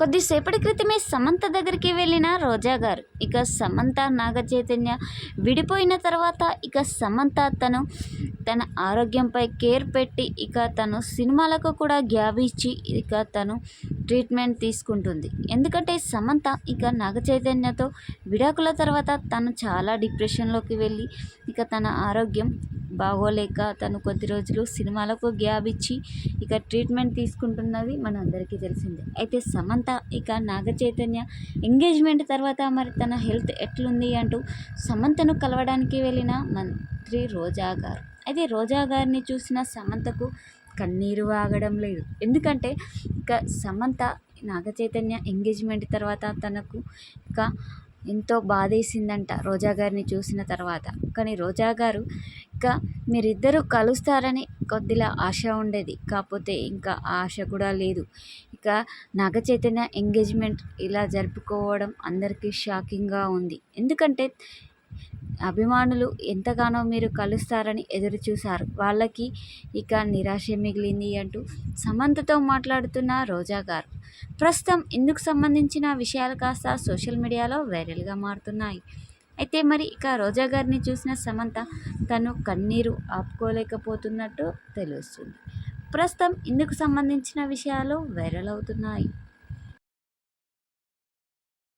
కొద్దిసేపటి క్రితమే సమంత దగ్గరికి వెళ్ళిన రోజా గారు. ఇక సమంత నాగ చైతన్య విడిపోయిన తర్వాత ఇక సమంత తను తన ఆరోగ్యంపై కేర్ పెట్టి ఇక తను సినిమాలకు కూడా గ్యాబ్ ఇచ్చి ఇక తను ట్రీట్మెంట్ తీసుకుంటుంది. ఎందుకంటే సమంత ఇక నాగ చైతన్యతో విడాకుల తర్వాత తను చాలా డిప్రెషన్లోకి వెళ్ళి ఇక తన ఆరోగ్యం బాగోలేక తను కొద్ది రోజులు సినిమాలకు గ్యాప్ ఇచ్చి ఇక ట్రీట్మెంట్ తీసుకుంటున్నది మన అందరికీ తెలిసిందే. అయితే సమంత ఇక నాగ చైతన్య ఎంగేజ్మెంట్ తర్వాత మరి తన హెల్త్ ఎట్లుంది అంటూ సమంతను కలవడానికి వెళ్ళిన మంత్రి రోజా గారు. అయితే రోజా గారిని చూసిన సమంతకు కన్నీరు ఆగడం లేదు. ఎందుకంటే ఇక సమంత నాగచైతన్య ఎంగేజ్మెంట్ తర్వాత తనకు ఇక ఎంతో బాధేసిందంట రోజా గారిని చూసిన తర్వాత. కానీ రోజా గారు ఇంకా మీరిద్దరూ కలుస్తారని కొద్దిలా ఆశ ఉండేది. కాకపోతే ఇంకా ఆశ కూడా లేదు. ఇక నాగ చైతన్య ఎంగేజ్మెంట్ ఇలా జరుపుకోవడం అందరికీ షాకింగ్గా ఉంది. ఎందుకంటే అభిమానులు ఎంతగానో మీరు కలుస్తారని ఎదురు చూశారు వాళ్ళకి ఇక నిరాశ మిగిలింది అంటూ సమంతతో మాట్లాడుతున్న రోజా గారు. ప్రస్తుతం ఇందుకు సంబంధించిన విషయాలు కాస్త సోషల్ మీడియాలో వైరల్గా మారుతున్నాయి. అయితే మరి ఇక రోజా గారిని చూసిన సమంత తను కన్నీరు ఆపుకోలేకపోతున్నట్టు తెలుస్తుంది. ప్రస్తుతం ఇందుకు సంబంధించిన విషయాలు వైరల్ అవుతున్నాయి.